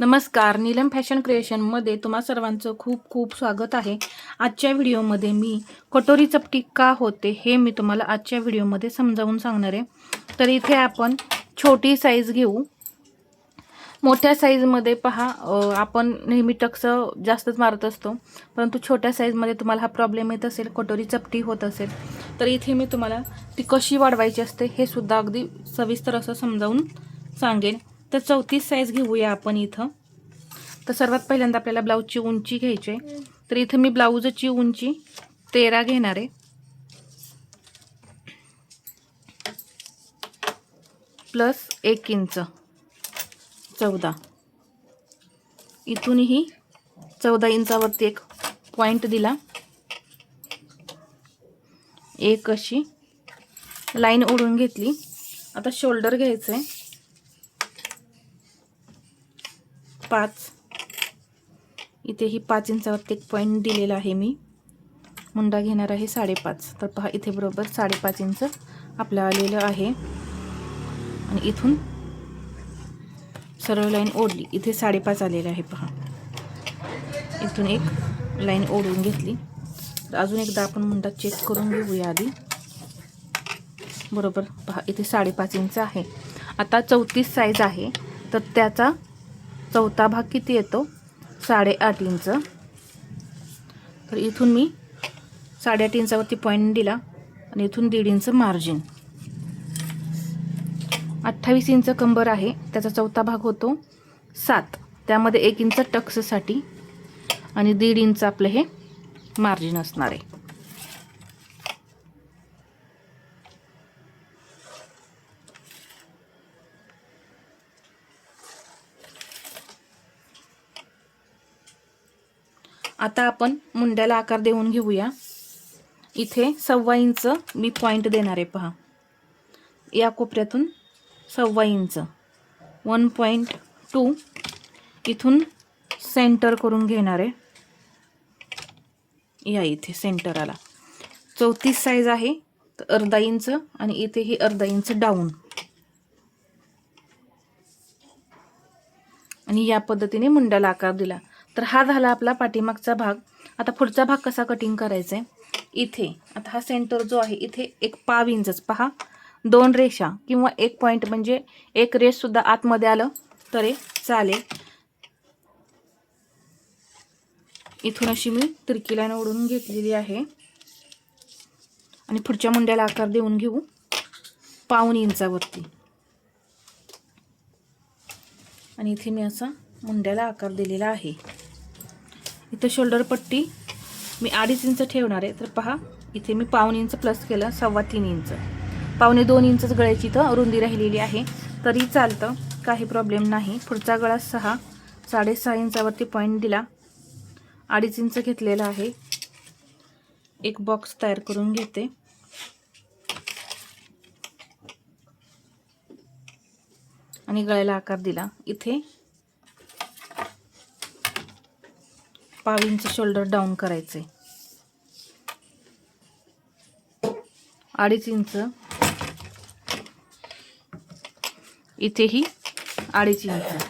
नमस्कार नीलम फॅशन क्रिएशनमध्ये तुम्हा सर्वांचं खूप खूप स्वागत आहे. आजच्या व्हिडिओमध्ये मी कटोरी चपटी का होते हे मी तुम्हाला आजच्या व्हिडिओमध्ये समजावून सांगणार आहे. तर इथे आपण छोटी साईज घेऊ. मोठ्या साईजमध्ये पहा आपण नेहमी टक्स जास्तच मारत असतो परंतु छोट्या साईजमध्ये तुम्हाला हा प्रॉब्लेम येत असेल कटोरी चपटी होत असेल तर इथे मी तुम्हाला ती कशी वाढवायची असते हे सुद्धा अगदी सविस्तर असं समजावून सांगेन. तर चौतीस साईज घेऊया आपण इथं. तर सर्वात पहिल्यांदा आपल्याला ब्लाऊजची उंची घ्यायची आहे. तर इथं मी ब्लाऊजची उंची तेरा घेणार आहे. प्लस एक इंच चौदा. इथूनही चौदा इंचावरती एक पॉईंट दिला. एक अशी लाईन ओढून घेतली. आता शोल्डर घ्यायचं आहे पाच. इथेही पाच इंचावरती एक पॉईंट दिलेला आहे मी. मुंडा घेणार आहे साडेपाच. तर पहा इथे बरोबर साडेपाच इंच आपलं आलेलं आहे. आणि इथून सरळ लाईन ओढली. इथे साडेपाच आलेलं आहे पहा. इथून एक लाईन ओढून घेतली. तर अजून एकदा आपण मुंडा चेक करून घेऊया आधी. बरोबर पहा इथे साडेपाच इंच आहे. आता चौतीस साईज आहे. तर त्याचा चौथा भाग किती येतो? साडेआठ इंच. तर इथून मी साडेआठ इंचावरती पॉईंट दिला आणि इथून दीड इंच मार्जिन अठ्ठावीस इंच कंबर आहे त्याचा चौथा भाग होतो सात. त्यामध्ये एक इंच टक्ससाठी आणि दीड इंच आपलं हे मार्जिन असणार आहे. आता आपण मुंड्याला आकार देऊन घेऊया. इथे सव्वा इंच मी पॉईंट देणार आहे पहा. या कोपऱ्यातून सव्वा इंच. वन पॉईंट टू इथून सेंटर करून घेणार आहे. या इथे सेंटराला चौतीस साईज आहे तर अर्धा इंच आणि इथेही अर्धा इंच डाऊन आणि या पद्धतीने मुंड्याला आकार दिला. तर हा झाला आपला पाठीमागचा भाग. आता पुढचा भाग कसा कटिंग करायचा? आहे इथे. आता हा सेंटर जो आहे इथे एक पाव इंचच पहा. दोन रेषा किंवा एक पॉईंट म्हणजे एक रेषसुद्धा आतमध्ये आलं तरी चालेल. इथून अशी मी तिरकीला लाईन ओढून घेतलेली आहे. आणि पुढच्या मुंड्याला आकार देऊन घेऊ. पाऊन इंचावरती. आणि इथे मी असा मुंड्याला आकार दिलेला आहे. इथं शोल्डर पट्टी मी अडीच इंच ठेवणार आहे. तर पहा इथे मी पाऊन इंच प्लस केलं सव्वा तीन इंच. पावणे दोन इंचच गळ्याची इथं रुंदी राहिलेली आहे. तरी चालतं काही प्रॉब्लेम नाही. पुढचा गळा सहा साडेसहा इंचावरती पॉईंट दिला. अडीच इंच घेतलेला आहे. एक बॉक्स तयार करून घेते. आणि गळ्याला आकार दिला. इथे पाव इंच शोल्डर डाऊन करायचे अडीच इंच. इथेही अडीच इंच.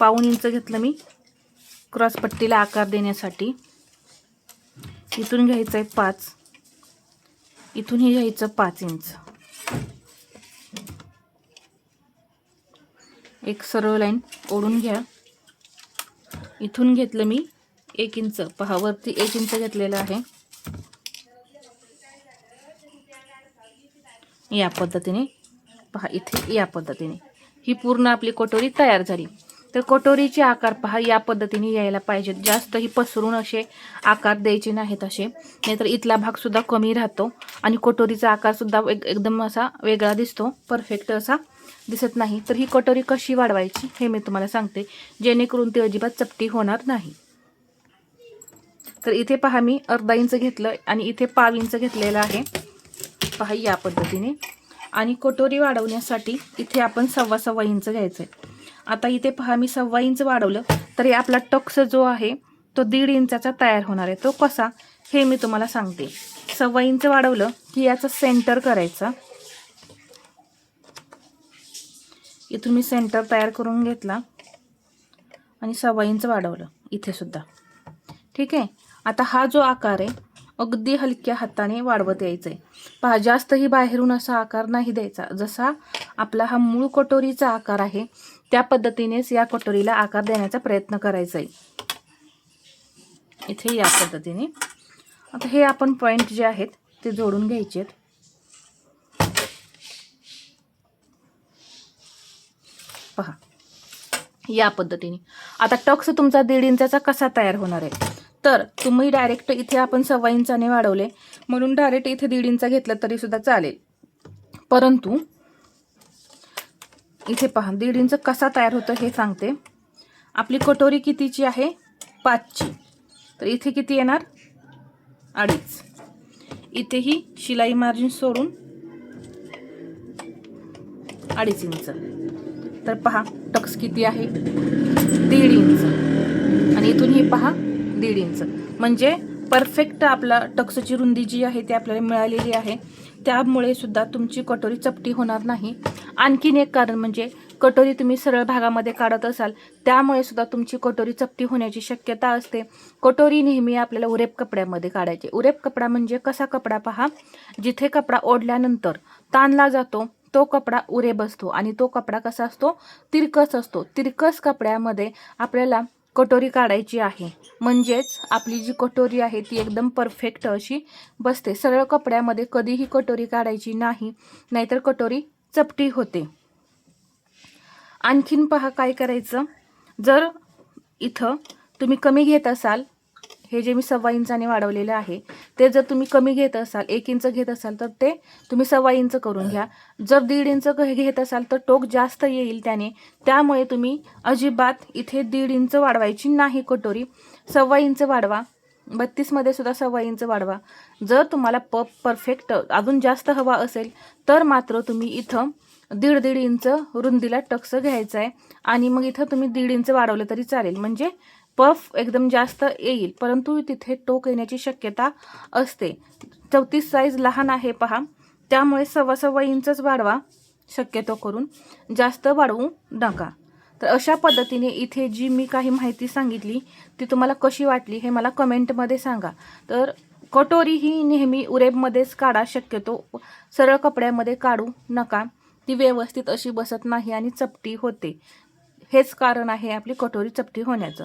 पाऊन इंच घेतलं मी. क्रॉसपट्टीला आकार देण्यासाठी. इथून घ्यायचं आहे पाच इथूनही घ्यायचं पाच इंच. एक सरळ लाईन ओढून घ्या. इथून घेतलं मी एक इंच. पहा वरती एक इंच घेतलेलं आहे. या पद्धतीने. पहा इथे या पद्धतीने. ही पूर्ण आपली कटोरी तयार झाली. तर कटोरीचे आकार पहा या पद्धतीने यायला पाहिजेत जास्त ही पसरून असे आकार द्यायचे नाहीत असे. नाहीतर इथला भागसुद्धा कमी राहतो आणि कटोरीचा आकारसुद्धा एक एकदम असा वेगळा दिसतो. परफेक्ट असा. दिसत नाही तर ही कटोरी कशी वाढवायची हे मी तुम्हाला सांगते. जेणेकरून ती अजिबात चपटी होणार नाही. तर इथे पहा मी अर्धा इंच घेतलं आणि इथे पाव इंच घेतलेलं आहे. पहा या पद्धतीने. आणि कटोरी वाढवण्यासाठी इथे आपण सव्वा सव्वा इंच घ्यायचं आहे आता इथे पहा मी सव्वा इंच वाढवलं तरी आपला टक्स जो आहे तो दीड इंचाचा तयार होणार आहे. तो कसा? हे मी तुम्हाला सांगते. सव्वा इंच वाढवलं की याचा सेंटर करायचा. इथून मी सेंटर तयार करून घेतला आणि सव्वा इंच वाढवलं इथे सुद्धा. ठीक आहे? आता हा जो आकार आहे अगदी हलक्या हाताने वाढवत यायचं आहे पहा जास्तही बाहेरून असा आकार नाही द्यायचा. जसा आपला हा मूळ कटोरीचा आकार आहे त्या पद्धतीनेच या कटोरीला आकार देण्याचा प्रयत्न करायचा आहे इथे या पद्धतीने. आता हे आपण पॉईंट जे आहेत ते जोडून घ्यायचे आहेत पहा. या पद्धतीने. आता टक्स तुमचा दीड इंचाचा कसा तयार होणार आहे? तर तुम्ही डायरेक्ट इथे आपण सव्वा इंचाने वाढवले. म्हणून डायरेक्ट इथे दीड इंच घेतलं तरी सुद्धा चालेल. परंतु इथे पहा दीड इंच कसा तयार होतं हे सांगते. आपली कटोरी कितीची आहे? पाचची. तर इथे किती येणार? अडीच. इथेही शिलाई मार्जिन सोडून अडीच इंच. तर पहा टक्स किती आहे? दीड इंच. आणि इथून हे पहा दीड इंच. म्हणजे परफेक्ट आपला टक्सची रुंदी जी आहे ती आपल्याला मिळालेली आहे. त्यामुळे सुद्धा तुमची कटोरी चपटी होणार नाही. आणखीन एक कारण म्हणजे कटोरी तुम्ही सरळ भागामध्ये काढत असाल त्यामुळे सुद्धा तुमची कटोरी चपटी होण्याची शक्यता असते. कटोरी नेहमी आपल्याला उरेप कपड्यामध्ये काढायची. उरेप कपडा म्हणजे कसा कपडा पहा? जिथे कपडा ओढल्यानंतर ताणला जातो तो कपडा उरे बसतो आणि तो कपडा कसा असतो? तिरकस असतो. तिरकस कपड्यामध्ये आपल्याला कटोरी काढायची आहे. म्हणजेच आपली जी कटोरी आहे ती एकदम परफेक्ट अशी बसते. सरळ कपड्यामध्ये कधीही कटोरी काढायची नाही नाहीतर कटोरी चपटी होते. आणखीन पहा काय करायचं? जर इथं तुम्ही कमी घेत असाल हे जे मी सव्वा इंचाने वाढवलेलं आहे ते जर तुम्ही कमी घेत असाल एक इंच घेत असाल तर ते तुम्ही सव्वा इंच करून घ्या. जर दीड इंच घेत असाल तर टोक जास्त येईल त्याने. त्यामुळे तुम्ही अजिबात इथे दीड इंच वाढवायची नाही कटोरी. सव्वा इंच वाढवा. बत्तीसमध्ये सुद्धा सव्वा इंच वाढवा. जर तुम्हाला पप परफेक्ट अजून जास्त हवा असेल तर मात्र तुम्ही इथं दीड दीड इंच रुंदीला टक्स घ्यायचं आहे आणि मग इथं तुम्ही दीड इंच वाढवलं तरी चालेल. म्हणजे पफ एकदम जास्त येईल परंतु तिथे टोक येण्याची शक्यता असते. चौतीस साईज लहान आहे पहा. त्यामुळे सव्वा सव्वा इंचच वाढवा. शक्यतो करून जास्त वाढवू नका. तर अशा पद्धतीने इथे जी मी काही माहिती सांगितली ती तुम्हाला कशी वाटली हे मला कमेंटमध्ये सांगा. तर कटोरी ही नेहमी उरेबमध्येच काढा शक्यतो सरळ कपड्यामध्ये काढू नका. ती व्यवस्थित अशी बसत नाही आणि चपटी होते. हेच कारण आहे आपली कटोरी चपटी होण्याचं.